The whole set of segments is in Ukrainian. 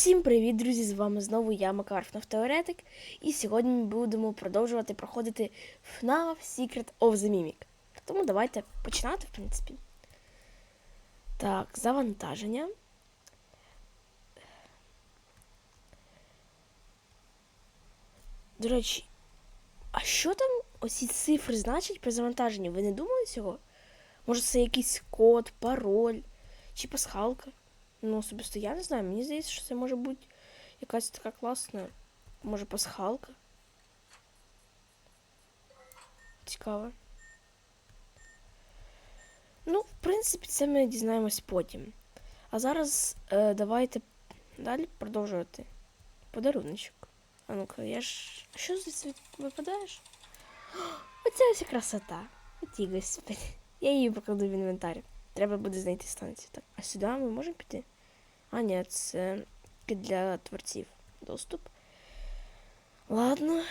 Всім привіт, друзі! З вами знову я, Макар Теоретик, і сьогодні ми будемо продовжувати проходити FNAF Secret of the Mimic. Тому давайте починати, в принципі. Так, завантаження. До речі, а що там оці цифри значать при завантаженні? Ви не думали цього? Може, це якийсь код, пароль чи пасхалка? Ну, особисто я не знаю. Мені здається, що це може бути якась така класна, може, пасхалка. Цікаво. Ну, в принципі, це ми дізнаємось потім. А зараз е, давайте далі продовжувати. Подаруночок. А ну-ка, я ж. Що звідси випадаєш? Оця ось красота. Оті, господи. Я її покладу в інвентар. Треба буде знайти станцію. Так, а сюди ми можемо піти? А, ні, це для творців доступ. Ладно,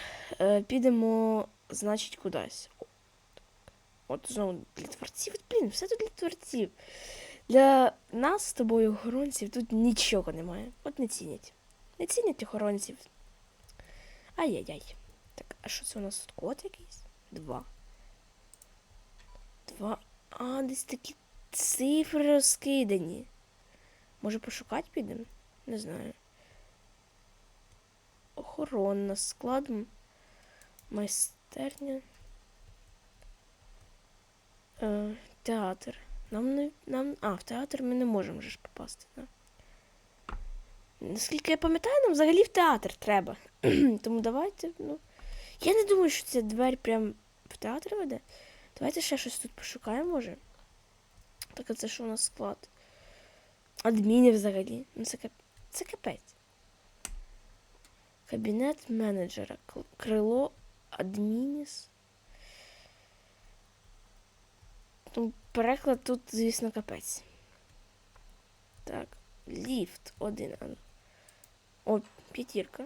е, підемо, значить, кудись. От знову для творців. Блін, все тут для творців. Для нас з тобою, охоронців, тут нічого немає. От не цінять. Не цінять охоронців. Ай-яй-яй. Так, а що це у нас тут код якийсь? Два. Два. А, десь такі цифри розкидані. Може пошукати підемо? Не знаю. Охоронна склад. Майстерня. Е, театр. Нам не. Нам. А, в театр ми не можемо вже ж попасти, так? Наскільки я пам'ятаю, нам взагалі в театр треба. Тому давайте, ну. Я не думаю, що ця двері прям в театр веде. Давайте ще щось тут пошукаємо, може. Так, а це що у нас склад? Адміни взагалі. Ну, це, кап... це капець. Кабінет менеджера. Крило адмініс. Ну, переклад тут, звісно, капець. Так, ліфт один. ну. О, п'ятірка.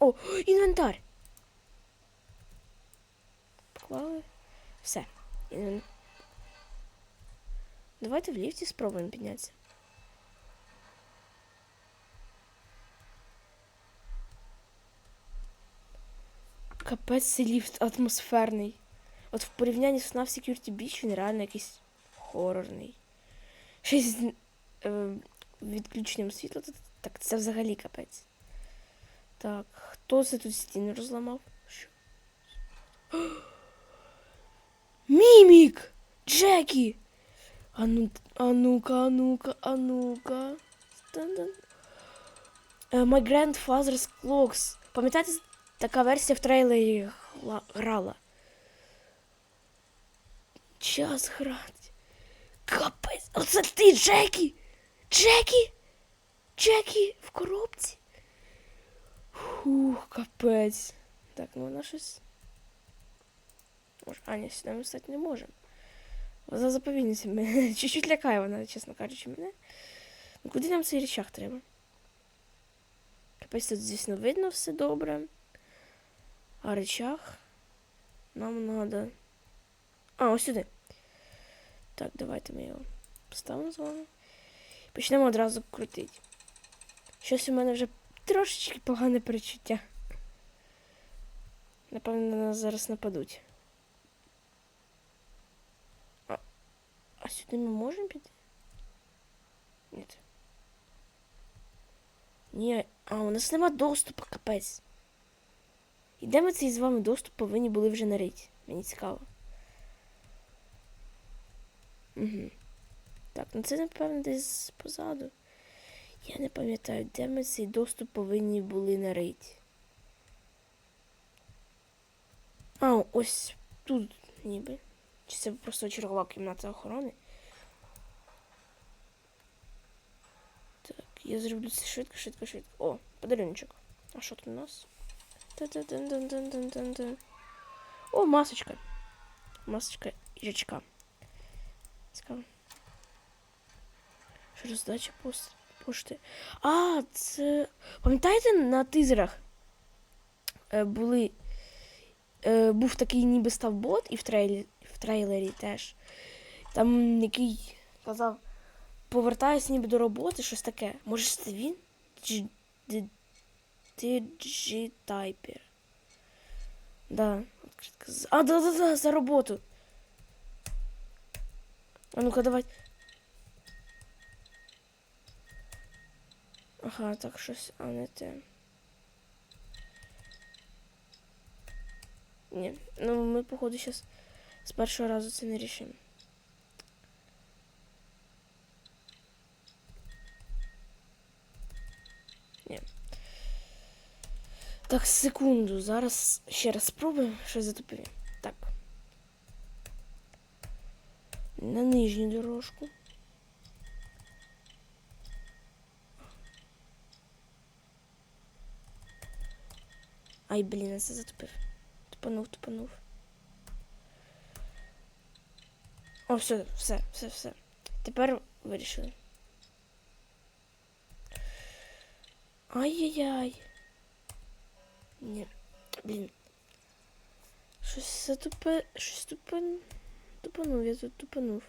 О, інвентар. Поклали. Все. Інвен... Давайте в ліфті спробуємо піднятися. Капець цей ліфт атмосферний. От в порівнянні з FNAF Security Beach він реально якийсь хорорний. Ще й з е, відключенням світла, то- так це взагалі капець. Так, хто це тут стіни розламав? Що? Мімік! Джекі! А ну, а ну-ка, а ну-ка, а ну-ка. Стан-дан. Е, My Grandfather's Clocks. Пам'ятаєте, така версія в трейлері грала? Час грати. Капець. Оце ти, Джекі! Джекі! Джекі в коробці. Фух, капець. Так, ну вона щось. Може, Аня, сюди ми встати не можемо. За заповільність мене. Чуть-чуть лякає вона, чесно кажучи, мене. Ну куди нам цей речах треба? Капець тут, звісно, видно все добре. А речах нам треба. А, ось сюди. Так, давайте ми його поставимо з вами. Почнемо одразу крутити. Щось у мене вже трошечки погане перечуття. Напевно, на нас зараз нападуть. А, а сюди ми можемо піти? Ні. Ні, а у нас нема доступу, капець. І де ми цей з вами доступ повинні були вже нарити? Мені цікаво. Угу. Так, ну це, напевно, десь позаду. Я не пам'ятаю, де ми цей доступ повинні були нарити. А, ось тут ніби. Чи це просто чергова кімната охорони? Так, я зроблю це швидко, швидко, швидко. О, подаруночок. А що тут у нас? О, масочка. Масочка. Що роздача пошти. А, це. Пам'ятаєте, на тизерах е, були. Е, був такий ніби ставбот і в трейлері, в трейлері теж. Там який казав, повертаюсь ніби до роботи, щось таке. Може, це він? Digitайпер. Да. А, да, да, да, за роботу. А ну-ка, давай. Ага, так щось, а не те. Ні, ну ми, походу, зараз з першого разу це не рішимо. Так, секунду. Зараз ще раз спробуємо щось затупив. Так. На нижню дорожку. Ай, блін, я це затупив. Тупанув, тупанув. О, все, все, все, все. Тепер вирішили. Ай-яй-яй. Ні. Блін. Щось затупе. Щось тупан... Тупанув, я тут тупанув.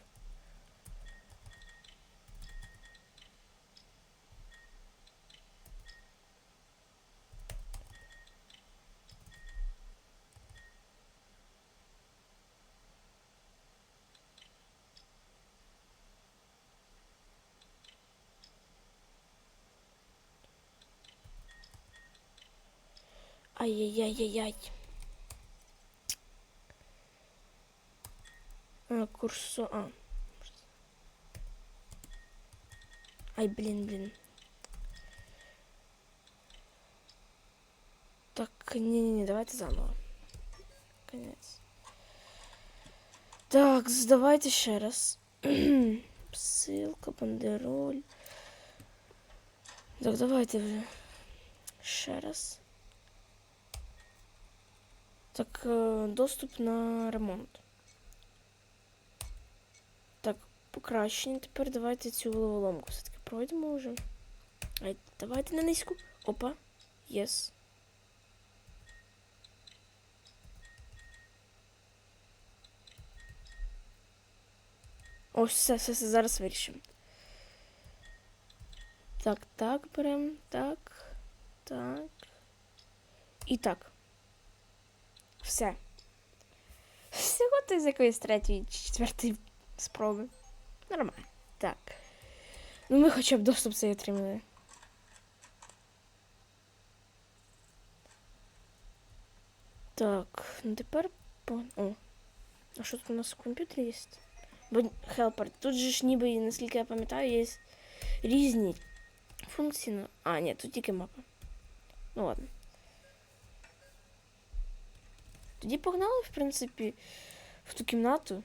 Ай-яй-яй-яй-яй. А, курсо... А. Ай, блин, блин. Так, не-не-не, давайте заново. Конец. Так, давайте ще раз. Ссылка, бандероль. Так, давайте вже. Ще раз. Так, е, доступ на ремонт. Так, покращення. Тепер давайте цю головоломку все-таки пройдемо вже. Ай, давайте на низьку. Опа. Єс. Ось, все, все, все, зараз вирішимо. Так, так, беремо. Так. Так. І так. Все. Всього ти з якоїсь третьої чи четвертої спроби. Нормально. Так. Ну ми хоча б доступ цей отримали. Так, ну тепер по. О. А що тут у нас в комп'ютері є? Бо Helper. Тут же ж ніби, наскільки я пам'ятаю, є різні функції. А, ні, тут тільки мапа. Ну ладно. Тоді погнали, в принципі, в ту кімнату.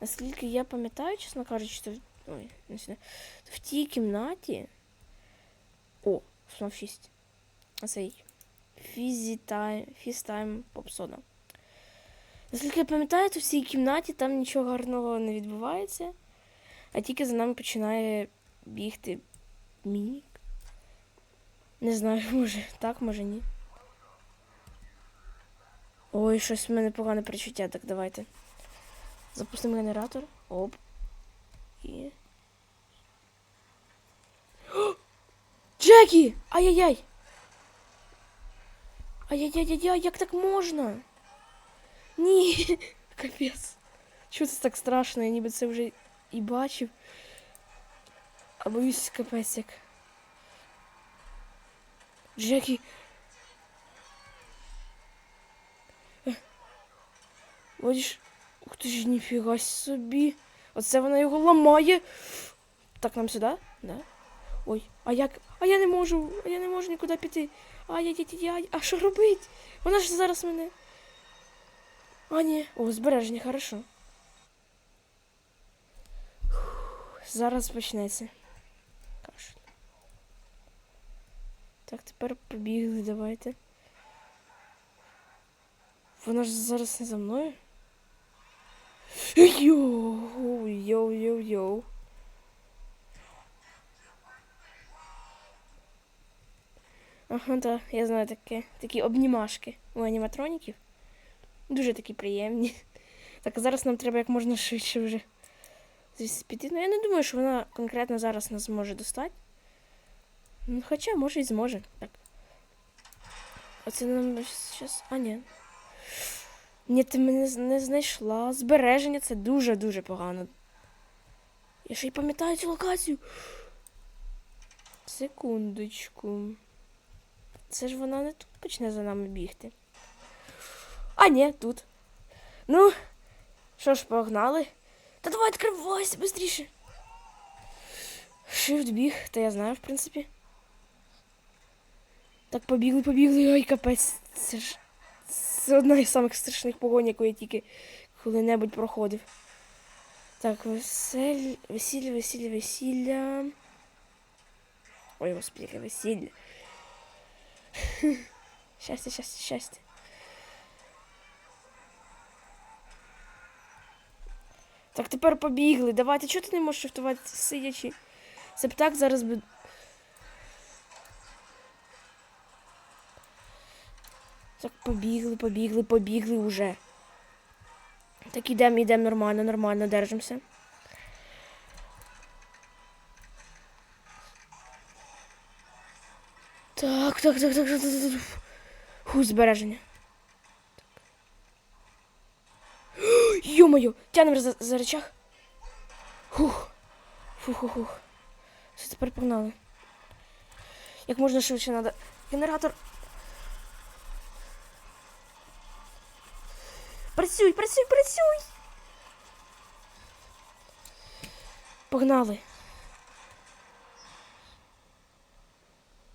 Наскільки я пам'ятаю, чесно кажучи, то... Ой, не сюди. То в тій кімнаті. О, FNAF 6. Оцей. Фізітайм. Фізтайм попсода. Наскільки я пам'ятаю, то в цій кімнаті там нічого гарного не відбувається. А тільки за нами починає бігти Мік. Не знаю, може так, може ні. Ой, щось в мене погане перечуття, так давайте. Запустимо генератор. Оп. І. О! Джекі! Ай-яй-яй! Ай-яй-яй-яй, як так можна? Ні, капець. Чого це так страшно? Я ніби це вже і бачив. А боюсь капець як. Джекі. Бачиш, ух ти ж ніфіга собі. Оце вона його ламає. Так, нам сюди? Да? Ой, а як? А я не можу, а я не можу нікуди піти. Ай-яй-яй-яй, а що робить? Вона ж зараз мене. А, ні. О, збереження, хорошо. Зараз почнеться. Кашель. Так, тепер побігли, давайте. Вона ж зараз не за мною. Йоу, йоу, йоу, йоу. Ага, так, я знаю таке. Такі обнімашки у аніматроніків. Дуже такі приємні. Так, а зараз нам треба як можна швидше вже звідси піти. Ну я не думаю, що вона конкретно зараз нас зможе достати. Ну, хоча, може, і зможе. Так. А це нам зараз. А, ні. Ні, ти мене не знайшла. Збереження це дуже-дуже погано. Я ще й пам'ятаю цю локацію. Секундочку. Це ж вона не тут почне за нами бігти. А, ні, тут. Ну, що ж, погнали. Та давай відкривайся швидше. Shift біг, та я знаю, в принципі. Так, побігли, побігли. Ой, капець. Це ж. Це одна із самих страшних погонь, яку я тільки коли-небудь проходив. Так, весель... весілля, весілля, весілля. Ой, господи, яке весілля. Щастя, щастя, щастя. Так, тепер побігли. Давайте, чого ти не можеш шифтувати сидячи? Це птак зараз би. Так, побігли, побігли, побігли уже. Так, ідемо, ідемо нормально, нормально, держимося. Так, так, так, так, так, так. Фу, збереження. Йо-моє, тянемо за, за речах. Фух. Фух, фух, фух. Все, тепер погнали. Як можна швидше треба. Генератор. Працюй, працюй, працюй. Погнали.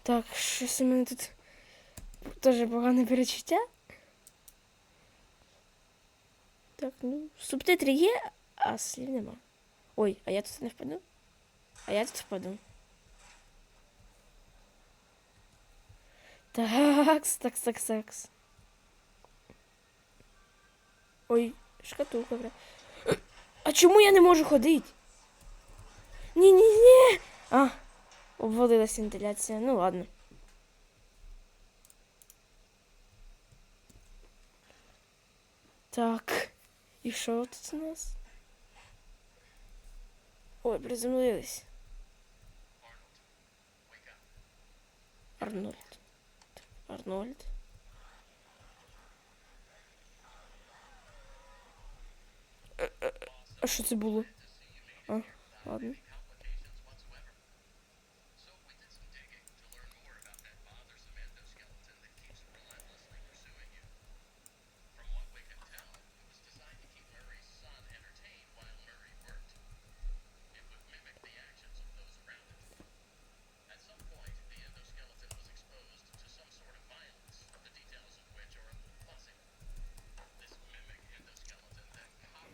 Так, щось у мене тут теж погане перечуття. Так, ну, субтитри є, а слів нема. Ой, а я тут не впаду? А я тут впаду. Такс, такс, такс, такс. Ой, шкатулка. А чому я не можу ходити? Ні, ні, ні. А, обвалилась вентиляція. Ну ладно. Так. І що тут у нас? Ой, приземлились. Арнольд. Арнольд. Е, е, е, А що це було? А, ладно.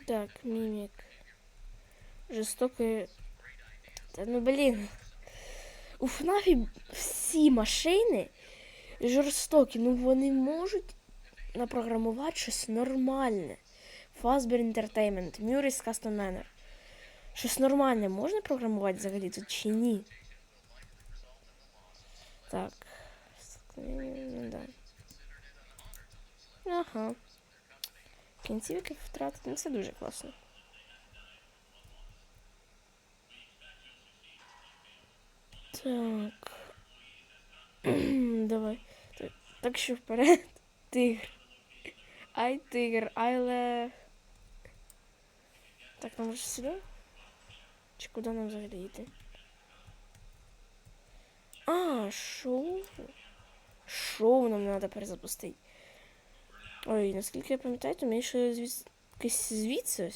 Так, мимик. Жорстокий. Та ну блін. У ФНАФі всі машини жорстокі, ну вони можуть напрограмувати щось нормальне. Fazbear Entertainment, Murray's Custom Manor. Щось нормальне можна програмувати взагалі тут чи ні? Так. Да. Ага. Кінцівки втратити, ну це дуже класно. Так. Давай. Так, так що вперед. Тигр. Ай, тигр, ай лев. Так, нам може сюди? Чи куди нам взагалі йти? А, шоу. Шоу нам треба перезапустити. Ой, наскільки я пам'ятаю, то мені ще звідси звідси.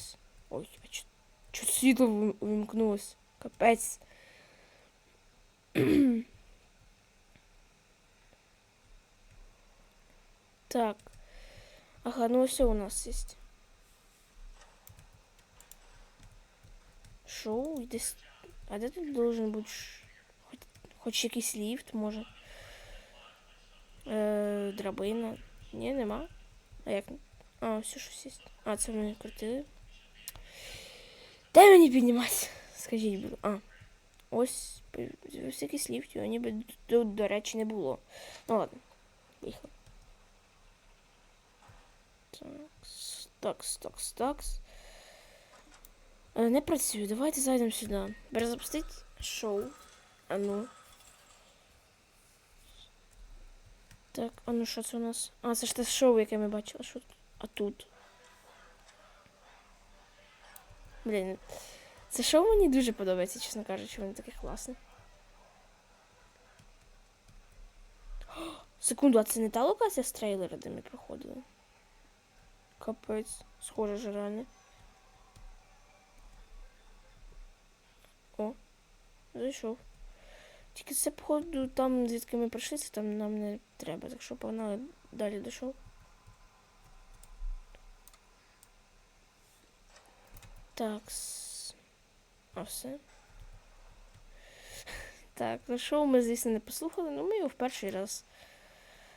Ой, а чо, чо світло вим- вимкнулось? Капець. так. Ага, ну все у нас есть. Шоу, десь. А де тут должен бути хоч, хоч якийсь ліфт, може? Е, драбина. Ні, нема. А як? А, все щось є. А, це ми крутили. Де мені підніматися? Скажіть, будь. А. Ось ліфт, його ніби тут, до речі, не було. Ну ладно. Поїхали. Такс, такс, такс, такс. Е, Не працює. Давайте зайдемо сюди. Перезапустить шоу. А ну. Так, а ну що це у нас? А, це ж те шоу, яке ми бачили. Що? А тут. Блін. Це шоу мені дуже подобається, чесно кажучи, воно таке класне. Секунду, а це не та локація з трейлера, де ми проходили? Капець, схоже ж реально. О, зайшов. Тільки це, походу, там, звідки ми прийшли, це там нам не треба, так що погнали далі дійшов. Так. А все. Так, ну шоу ми, звісно, не послухали, але ми його в перший раз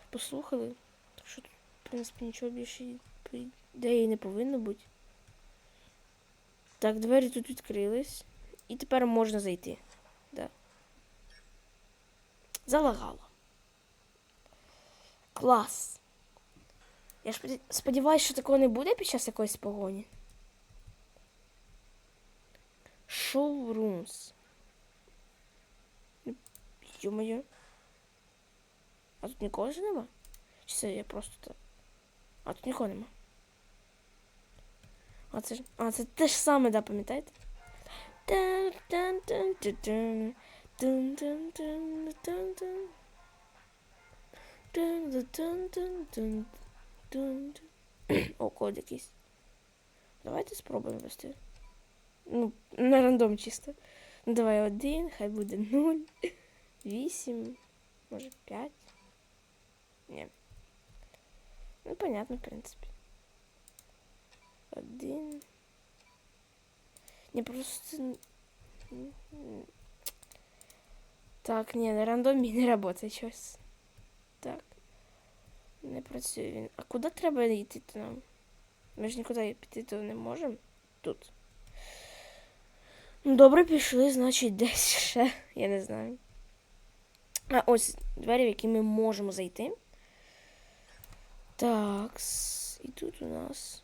послухали. Так що тут, в принципі, нічого більше ідеї не повинно бути. Так, двері тут відкрились. І тепер можна зайти. Залагало. Клас. Я ж споді- сподіваюся, що такого не буде під час якоїсь погоні. Шоурумс. Ё-моё. А тут нікого ж нема? Чи це я просто так? А тут нікого нема. А це ж. А, це те ж саме, да, пам'ятаєте? Тан-тан-тан-тан-тан. Тун-тун-тун-тун-тун. Тун-тун-тун-тун-тун. О, код якийсь. Давайте спробуємо вести. Ну, на рандом чисто. Ну, давай один, хай буде нуль, вісім, може п'ять. Ні. Ну, понятно, в принципі. Один. Не просто. Так, ні, на рандомі не працює щось. Так. Не працює він. А куди треба йти то нам? Ми ж нікуди піти то не можемо. Тут. Ну, Добре, пішли, значить, десь ще. Я не знаю. А ось двері, в які ми можемо зайти. Так. І тут у нас.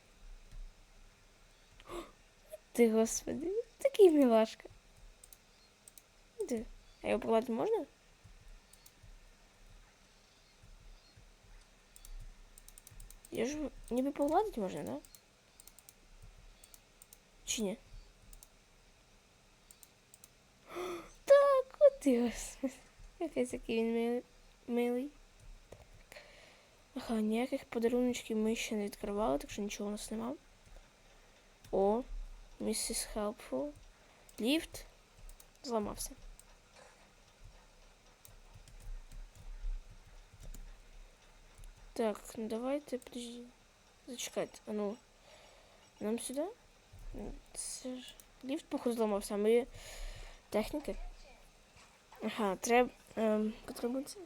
Ти, господи, такий мілашка. А його погладити можна? Я ж ніби погладити можна, да? Чи? Так, от ти господи. Якийсь такий він милий. Ага, ніяких подаруночків ми ще не відкривали, так що нічого у нас нема. О, місіс Helpful. Ліфт. Зламався. Так, ну давайте, подожди. Зачекайте, а ну. Нам сюди? М, Це ж ліфт, походу, зламався, а ми техніки. Ага, треба. Ем, потребується.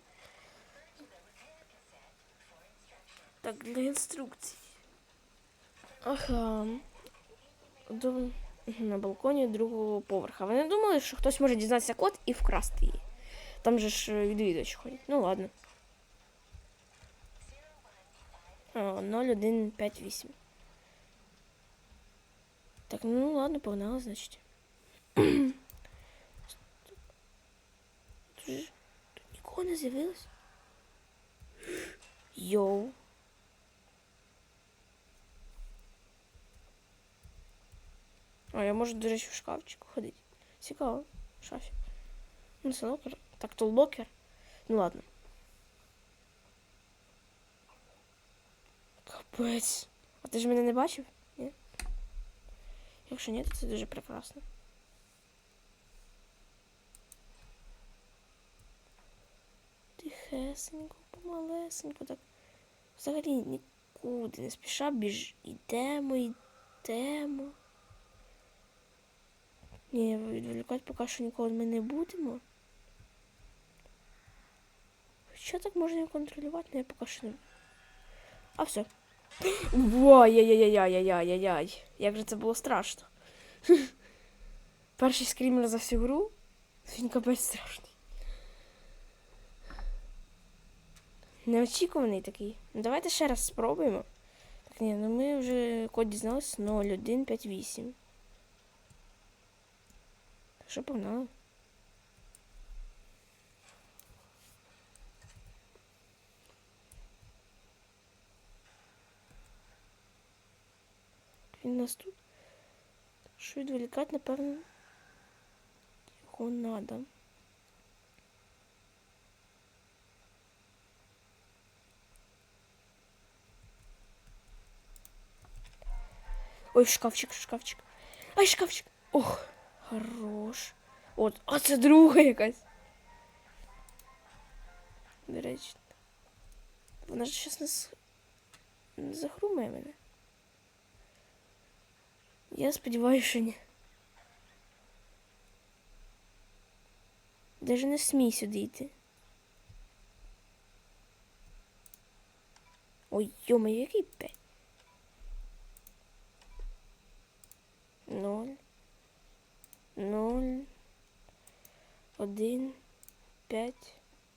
Так, для інструкцій. Ага. До... На балконі другого поверха. Ви не думали, що хтось може дізнатися код і вкрасти її? Там же ж е, відвідувачі ходять. Ну ладно. А, 0158. Так, ну ладно, погнали, значить. Тут, тут нікого не з'явилось. Йоу. А, я можу, до речі, в шкафчику ходити. Цікаво. В шафі. Ну, це локер. Так, то локер. Ну ладно. Капець. А ти ж мене не бачив? Ні? Якщо ні, то це дуже прекрасно. Тихесенько, помалесенько, так. Взагалі нікуди не спіша біж. Ідемо, йдемо. Ні, відволікати поки що нікого ми не будемо. Що так можна контролювати, але я поки що не. А все. Ой-яй-яй-яй-яй-яй-яй. Як же це було страшно. Перший скрімер за всю гру. Він капець страшний. Неочікуваний такий. Ну давайте ще раз спробуємо. Так, ні, ну ми вже код дізналися 0158. Що погнали. Він нас тут. Що відволікати, напевно. Його надо. Ой, шкафчик, шкафчик. Ай, шкафчик. Ох, хорош. От, а це друга якась. До речі. Вона ж щас нас не захрумає мене. Я сподіваюся, що ні. Даже не смій сюди йти. Ой, йома, який п'ять? Ноль. Ноль. Один. П'ять.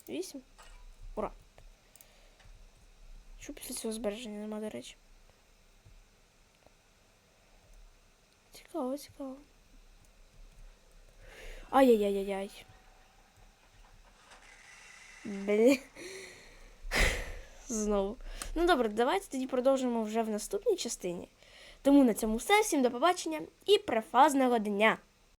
Вісім. Ура. Що після цього збереження нема, до речі? Цікаво, цікаво. Ай-яй-яй-яй-яй. Блін. Знову. Ну добре, давайте тоді продовжимо вже в наступній частині. Тому на цьому все. Всім до побачення і префазного дня!